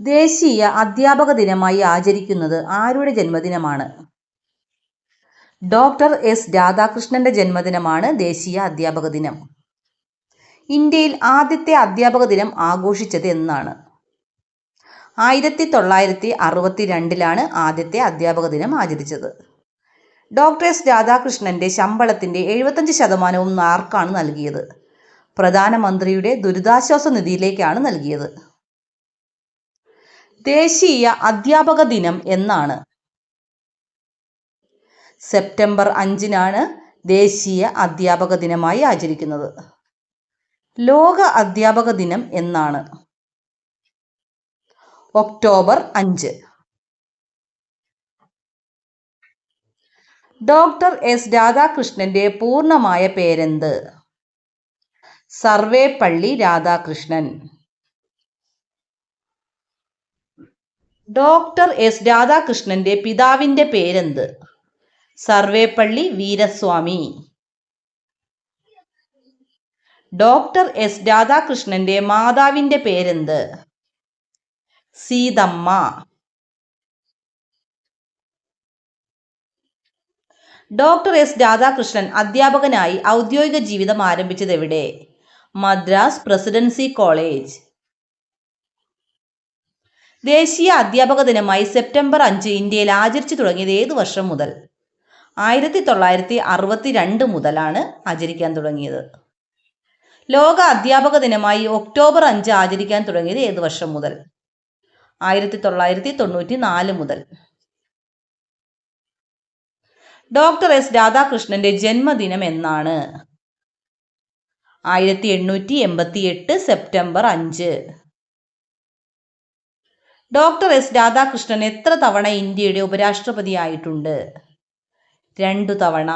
ദേശീയ അധ്യാപക ദിനമായി ആചരിക്കുന്നത് ആരുടെ ജന്മദിനമാണ്? ഡോക്ടർ എസ് രാധാകൃഷ്ണന്റെ ജന്മദിനമാണ് ദേശീയ അധ്യാപക ദിനം. ഇന്ത്യയിൽ ആദ്യത്തെ അധ്യാപക ദിനം ആഘോഷിച്ചത് എന്നാണ്. ആയിരത്തി തൊള്ളായിരത്തി അറുപത്തി രണ്ടിലാണ് ആദ്യത്തെ അധ്യാപക ദിനം ആചരിച്ചത്. ഡോക്ടർ എസ് രാധാകൃഷ്ണന്റെ ശമ്പളത്തിന്റെ എഴുപത്തഞ്ച് ശതമാനവും ആർക്കാണ് നൽകിയത്. പ്രധാനമന്ത്രിയുടെ ദുരിതാശ്വാസ നിധിയിലേക്കാണ് നൽകിയത്. ദേശീയ അധ്യാപക ദിനം എന്നാണ്. സെപ്റ്റംബർ അഞ്ചിനാണ് ദേശീയ അധ്യാപക ദിനമായി ആചരിക്കുന്നത്. ലോക അധ്യാപക ദിനം എന്നാണ്. ഒക്ടോബർ അഞ്ച്. ഡോക്ടർ എസ് രാധാകൃഷ്ണന്റെ പൂർണമായ പേരെന്ത്? സർവേപ്പള്ളി രാധാകൃഷ്ണൻ. ഡോക്ടർ എസ് രാധാകൃഷ്ണന്റെ പിതാവിന്റെ പേരെന്ത്? സർവേപ്പള്ളി വീരസ്വാമി. ഡോക്ടർ എസ് രാധാകൃഷ്ണന്റെ മാതാവിന്റെ പേരെന്ത്? സീതമ്മ. ഡോക്ടർ എസ് രാധാകൃഷ്ണൻ അധ്യാപകനായി ഔദ്യോഗിക ജീവിതം ആരംഭിച്ചത് എവിടെ മദ്രാസ് പ്രസിഡൻസി കോളേജ്. ദേശീയ അധ്യാപക ദിനമായി സെപ്റ്റംബർ അഞ്ച് ഇന്ത്യയിൽ ആചരിച്ചു തുടങ്ങിയത് ഏത് വർഷം മുതൽ? ആയിരത്തി തൊള്ളായിരത്തി അറുപത്തി രണ്ട് മുതലാണ് ആചരിക്കാൻ തുടങ്ങിയത്. ലോക അധ്യാപക ദിനമായി ഒക്ടോബർ അഞ്ച് ആചരിക്കാൻ തുടങ്ങിയത് ഏത് വർഷം മുതൽ? ആയിരത്തി തൊള്ളായിരത്തി തൊണ്ണൂറ്റി നാല് മുതൽ. ഡോക്ടർ എസ് രാധാകൃഷ്ണന്റെ ജന്മദിനം എന്നാണ്. ആയിരത്തി എണ്ണൂറ്റി എൺപത്തി എട്ട് സെപ്റ്റംബർ അഞ്ച്. ഡോക്ടർ എസ് രാധാകൃഷ്ണൻ എത്ര തവണ ഇന്ത്യയുടെ ഉപരാഷ്ട്രപതി ആയിട്ടുണ്ട് രണ്ടു തവണ.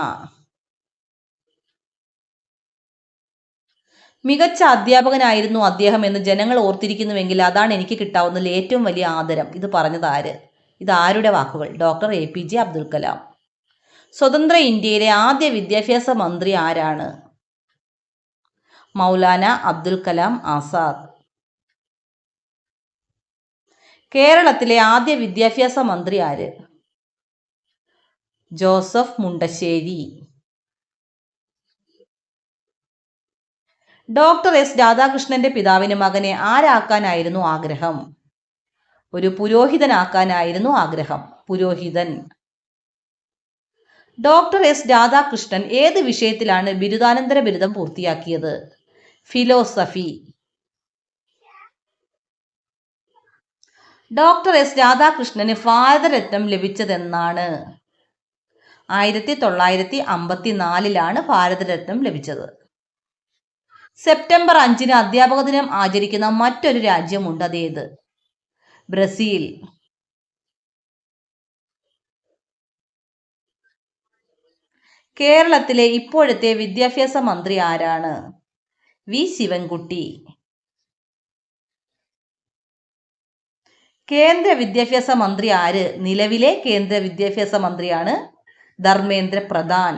മികച്ച അധ്യാപകനായിരുന്നു അദ്ദേഹം എന്ന് ജനങ്ങൾ ഓർത്തിരിക്കുന്നുവെങ്കിൽ അതാണ് എനിക്ക് കിട്ടാവുന്നതിൽ ഏറ്റവും വലിയ ആദരം. ഇത് പറഞ്ഞത് ആര്? ഇത് ആരുടെ വാക്കുകൾ? Doctor A P J Abdul Kalam. സ്വതന്ത്ര ഇന്ത്യയിലെ ആദ്യ വിദ്യാഭ്യാസ മന്ത്രി ആരാണ്? മൗലാന അബ്ദുൽ കലാം ആസാദ്. കേരളത്തിലെ ആദ്യ വിദ്യാഭ്യാസ മന്ത്രി ആര്? ജോസഫ് മുണ്ടശ്ശേരി. ഡോക്ടർ എസ് രാധാകൃഷ്ണന്റെ പിതാവിന് മകനെ ആരാക്കാനായിരുന്നു ആഗ്രഹം? ഒരു പുരോഹിതനാക്കാനായിരുന്നു ആഗ്രഹം. പുരോഹിതൻ. ഡോക്ടർ എസ് രാധാകൃഷ്ണൻ ഏത് വിഷയത്തിലാണ് ബിരുദാനന്തര ബിരുദം പൂർത്തിയാക്കിയത്? ഫിലോസഫി. ഡോക്ടർ എസ് രാധാകൃഷ്ണന് ഭാരതരത്നം ലഭിച്ചതെന്നാണ്. ആയിരത്തി തൊള്ളായിരത്തി അമ്പത്തി നാലിലാണ് ഭാരതരത്നം ലഭിച്ചത്. സെപ്റ്റംബർ അഞ്ചിന് അധ്യാപക ദിനം ആചരിക്കുന്ന മറ്റൊരു രാജ്യമുണ്ട് അതേത്? ബ്രസീൽ. കേരളത്തിലെ ഇപ്പോഴത്തെ വിദ്യാഭ്യാസ മന്ത്രി ആരാണ്? വി. ശിവൻകുട്ടി. കേന്ദ്ര വിദ്യാഭ്യാസ മന്ത്രി ആര്? നിലവിലെ കേന്ദ്ര വിദ്യാഭ്യാസ മന്ത്രിയാണ് ധർമ്മേന്ദ്ര പ്രധാൻ.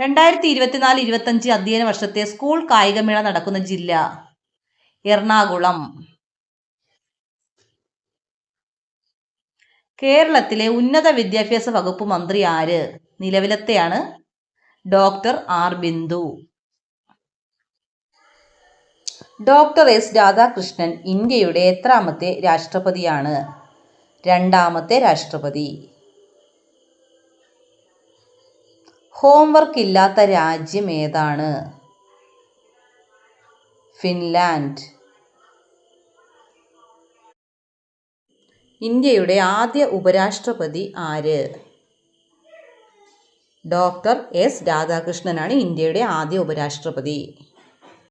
രണ്ടായിരത്തി ഇരുപത്തിനാല് ഇരുപത്തഞ്ച് അധ്യയന വർഷത്തെ സ്കൂൾ കായികമേള നടക്കുന്ന ജില്ല എറണാകുളം. കേരളത്തിലെ ഉന്നത വിദ്യാഭ്യാസ വകുപ്പ് മന്ത്രി ആര്? നിലവിലത്തെയാണ് doctor R Bindu. Doctor S Radhakrishnan ഇന്ത്യയുടെ എത്രാമത്തെ രാഷ്ട്രപതിയാണ്? രണ്ടാമത്തെ രാഷ്ട്രപതി. ഹോംവർക്ക് ഇല്ലാത്ത രാജ്യം ഏതാണ്? ഫിൻലാൻഡ്. ഇന്ത്യയുടെ ആദ്യ ഉപരാഷ്ട്രപതി ആര്? ഡോക്ടർ എസ് രാധാകൃഷ്ണനാണ് ഇന്ത്യയുടെ ആദ്യ ഉപരാഷ്ട്രപതി.